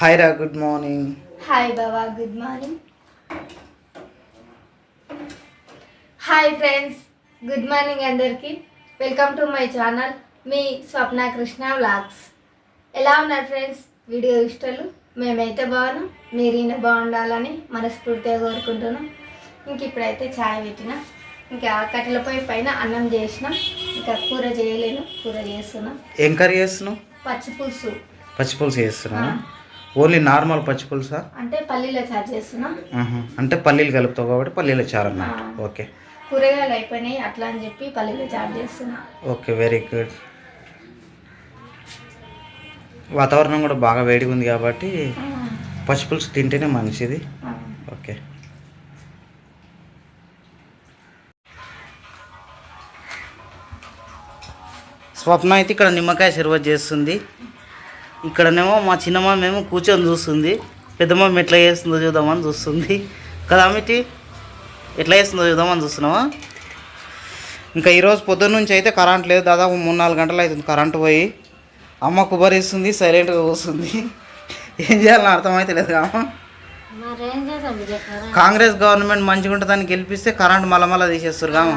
Hi రా good morning hi బాబా good morning hi friends good morning అందరికీ. Welcome to my channel మీ Swapna Krishna vlogs ఎలా ఉన్నారు ఫ్రెండ్స్ వీడియో ఇష్టాలు? మేమైతే బాగున్నాం. మీరు ఈయన బాగుండాలని మనస్ఫూర్తిగా కోరుకుంటున్నాం. ఇంక ఇప్పుడైతే ఛాయ్ పెట్టిన. ఇంకా కట్టెల పొయ్యి పైన అన్నం చేసినాం. ఇంకా కూర చేయలేను కూర చేస్తున్నాం. ఏం కర్రీ చేస్తున్నావు? పచ్చి పులుసు. పచ్చిపులుసు చేస్తున్నావు? ఓన్లీ నార్మల్ పచ్చిపులుసా అంటే పల్లీలో చారు చేస్తున్నాం. అంటే పల్లీలు కలుపుతావు కాబట్టి పల్లీల చారు అన్నమాట. ఓకే. కూరగాయలు అయిపోయినాయి అట్లా అని చెప్పి పల్లీలు చారు చేస్తున్నా. Okay very good. వాతావరణం కూడా బాగా వేడిగా ఉంది కాబట్టి పచ్చిపులుసు తింటేనే మంచిది. ఓకే. స్వప్న అయితే ఇక్కడ నిమ్మకాయ సర్వత్ చేస్తుంది. ఇక్కడనేమో మా చిన్నమ్మ మేము కూర్చొని చూస్తుంది. పెద్దమ్మ ఎట్లా చేస్తుందో చూద్దామని చూస్తుంది. కదా అమిటి ఎట్లా చేస్తుందో చూద్దామని చూస్తున్నావా? ఇంకా ఈరోజు పొద్దున్న నుంచి అయితే కరెంట్ లేదు. దాదాపు మూడు నాలుగు గంటలు అవుతుంది కరెంటు పోయి. అమ్మ కుబరిస్తుంది సైలెంట్గా కూస్తుంది ఏం చేయాలని అర్థమైతే లేదు విజయకర కాంగ్రెస్ గవర్నమెంట్ మంచిగా ఉంటుందని గెలిపిస్తే కరెంట్ మళ్ళా తీసేస్తారు కాము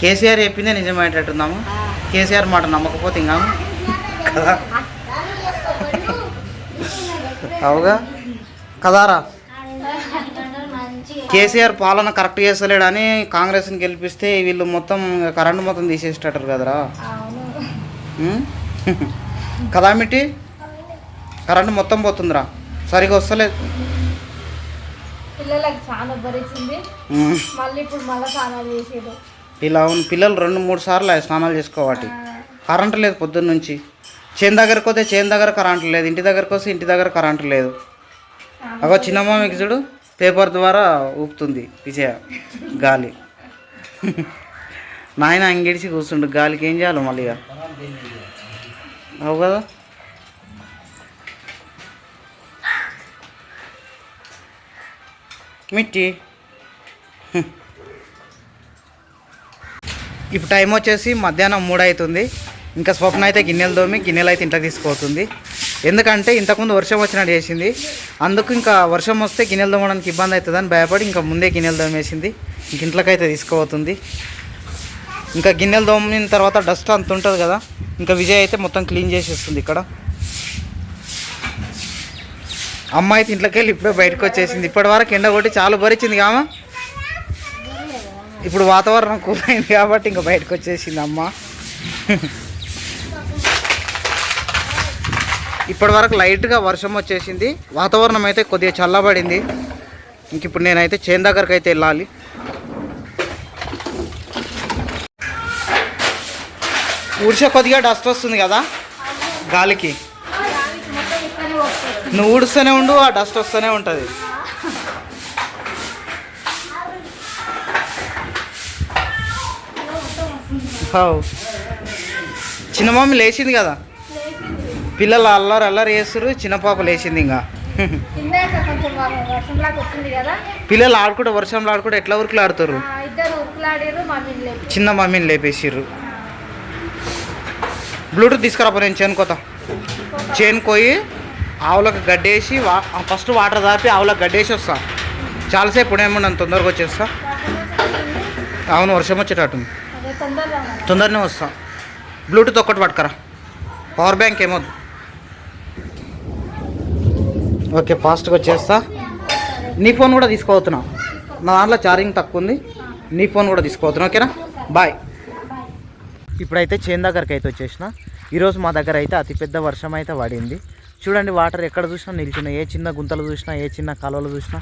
కేసీఆర్ చెప్పిందే నిజమయ్యేటట్టున్నాము కేసీఆర్ మాట నమ్మకపోతే ఇంకా కదా? అవుగా? కదారా? కేసీఆర్ పాలన కరెక్ట్ చేస్తలేడని కాంగ్రెస్ని గెలిపిస్తే వీళ్ళు మొత్తం కరెంట్ మొత్తం తీసేసేటట్టు కదరా? అవును? కదా మిట్టి? కరెంట్ మొత్తం పోతుందిరా. సరిగా వస్తలేదు. పిల్లలకు చాలా భరించింది ఉం. మళ్ళీ ఇప్పుడు మళ్ళీ స్నానాలు చేసేది ఇలా ఉన్న పిల్లలు రెండు మూడు సార్లు స్నానాలు చేసుకోవాటి కరెంట్ లేదు పొద్దున్న నుంచి. చేను దగ్గరకు పోతే చేను దగ్గర కరెంట్ లేదు. ఇంటి దగ్గరకు వస్తే ఇంటి దగ్గర కరెంట్ లేదు. అగో చిన్నమ్మ మీకు చూడు పేపర్ ద్వారా ఊపుతుంది విజయ గాలి. నాయన అంగిడిచి కూర్చుండు. గాలికి ఏం చేయాలి మళ్ళీ అవు కదా? మిట్టి. ఇప్పుడు టైం వచ్చేసి మధ్యాహ్నం మూడు అవుతుంది ఇంకా స్వప్న అయితే గిన్నెలు తోమి గిన్నెలు అయితే ఇంట్లో తీసుకుపోతుంది. ఎందుకంటే ఇంతకుముందు వర్షం వచ్చినట్టు చేసింది. అందుకు ఇంకా వర్షం వస్తే గిన్నెలు తోమడానికి ఇబ్బంది అవుతుందని భయపడి ఇంకా ముందే గిన్నెలు తోమేసింది. ఇంక ఇంట్లోకైతే తీసుకుపోతుంది. ఇంకా గిన్నెలు తోమిన తర్వాత డస్ట్ అంత ఉంటుంది కదా ఇంకా విజయ్ అయితే మొత్తం క్లీన్ చేసేస్తుంది ఇక్కడ. అమ్మ అయితే ఇంట్లోకి వెళ్ళి ఇప్పుడే బయటకు వచ్చేసింది. ఇప్పటి వరకు ఎండ కొట్టి చాలా భరించింది కామా. ఇప్పుడు వాతావరణం కూల్ అయింది కాబట్టి ఇంకా బయటకు వచ్చేసింది అమ్మ. ఇప్పటి వరకు లైట్గా వర్షం వచ్చేసింది. వాతావరణం అయితే కొద్దిగా చల్లబడింది. ఇంక ఇప్పుడు నేనైతే చేను దగ్గరకు అయితే వెళ్ళాలి. ఊడిసే కొద్దిగా డస్ట్ వస్తుంది కదా గాలికి. నువ్వు ఊడుస్తూనే ఉండు ఆ డస్ట్ వస్తూనే ఉంటుంది. చిన్న మమ్మీ లేచింది కదా. పిల్లలు అల్లరి అల్లరి చేస్తారు చిన్న పాప లేచింది ఇంకా. పిల్లలు ఆడుకుంటే వర్షంలో ఆడుకుంటే ఎట్లా ఉరుకులు ఆడుతారు చిన్న మమ్మీని లేపేసిర్రు. బ్లూటూత్ తీసుకురాపో నేను చేనుకోతా చేనుకోయి ఆవులకు గడ్డేసి వా ఫస్ట్ వాటర్ దాపి ఆవులకు గడ్డేసి వస్తా. చాలాసేపు ఉడేమో నన్ను తొందరగా వచ్చేస్తా. అవును వర్షం వచ్చేటట్టు. తొందరనే వస్తా. బ్లూటూత్ ఒక్కటి పట్టుకరా. పవర్ బ్యాంక్ ఏమొద్దు. ఓకే ఫాస్ట్గా వచ్చేస్తా నీ ఫోన్ కూడా తీసుకోవతున్నా నా దాంట్లో ఛార్జింగ్ తక్కువ ఉంది. నీ ఫోన్ కూడా తీసుకోవతున్నా ఓకేనా? బాయ్. ఇప్పుడైతే చేను దగ్గరికి అయితే వచ్చేసిన. ఈరోజు మా దగ్గర అయితే అతిపెద్ద వర్షం అయితే పడింది. చూడండి వాటర్ ఎక్కడ చూసినా నిలిచినాయి. ఏ చిన్న గుంతలు చూసినా ఏ చిన్న కాలువలు చూసినా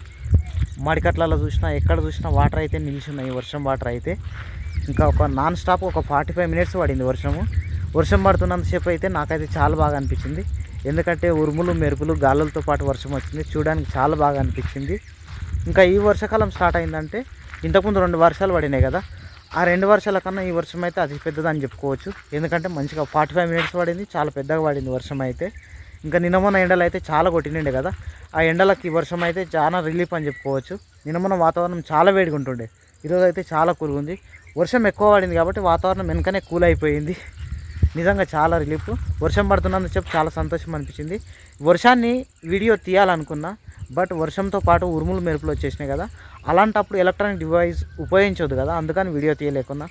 మడికట్లలో చూసినా ఎక్కడ చూసినా వాటర్ అయితే నిలిచినాయి. వర్షం వాటర్ అయితే ఇంకా ఒక నాన్ స్టాప్ ఒక ఫార్టీ ఫైవ్ మినిట్స్ పడింది వర్షము. వర్షం పడుతున్నంతసేపు అయితే నాకైతే చాలా బాగా అనిపించింది. ఎందుకంటే ఉరుములు మెరుపులు గాలులతో పాటు వర్షం వచ్చింది. చూడడానికి చాలా బాగా అనిపించింది. ఇంకా ఈ వర్షాకాలం స్టార్ట్ అయిందంటే ఇంతకుముందు రెండు వర్షాలు పడినాయి కదా. ఆ రెండు వర్షాల కన్నా ఈ వర్షం అయితే అతి పెద్దదని చెప్పుకోవచ్చు. ఎందుకంటే మంచిగా ఫార్టీ ఫైవ్ మినిట్స్ పడింది చాలా పెద్దగా పడింది వర్షం అయితే. ఇంకా నిన్న ఎండలు అయితే చాలా కొట్టినండే కదా. ఆ ఎండలకి వర్షం అయితే చాలా రిలీఫ్ అని చెప్పుకోవచ్చు. నిన్న వాతావరణం చాలా వేడిగా ఉంటుండే. ఈరోజు అయితే చాలా కూల్గా ఉంది. వర్షం ఎక్కువ పడింది కాబట్టి వాతావరణం వెనుకనే కూల్ అయిపోయింది. నిజంగా చాలా రిలీఫ్ వర్షం పడుతున్నందుకు చెప్పి చాలా సంతోషం అనిపించింది. వర్షాన్ని వీడియో తీయాలనుకున్నా బట్ వర్షంతో పాటు ఉరుములు మెరుపులు వచ్చేసినాయి కదా. అలాంటప్పుడు ఎలక్ట్రానిక్ డివైస్ ఉపయోగించవద్దు కదా అందుకని వీడియో తీయలేకున్నా.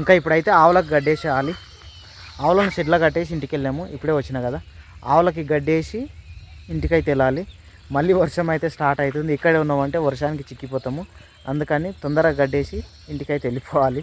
ఇంకా ఇప్పుడైతే ఆవులకు గడ్డేసేయాలి. ఆవులను షెడ్లో కట్టేసి ఇంటికి వెళ్ళాము ఇప్పుడే వచ్చిన కదా. ఆవులకి గడ్డేసి ఇంటికైతే వెళ్ళాలి. మళ్ళీ వర్షం అయితే స్టార్ట్ అవుతుంది. ఇక్కడే ఉన్నామంటే వర్షానికి చిక్కిపోతాము. అందుకని తొందరగా గడ్డేసి ఇంటికైతే వెళ్ళిపోవాలి.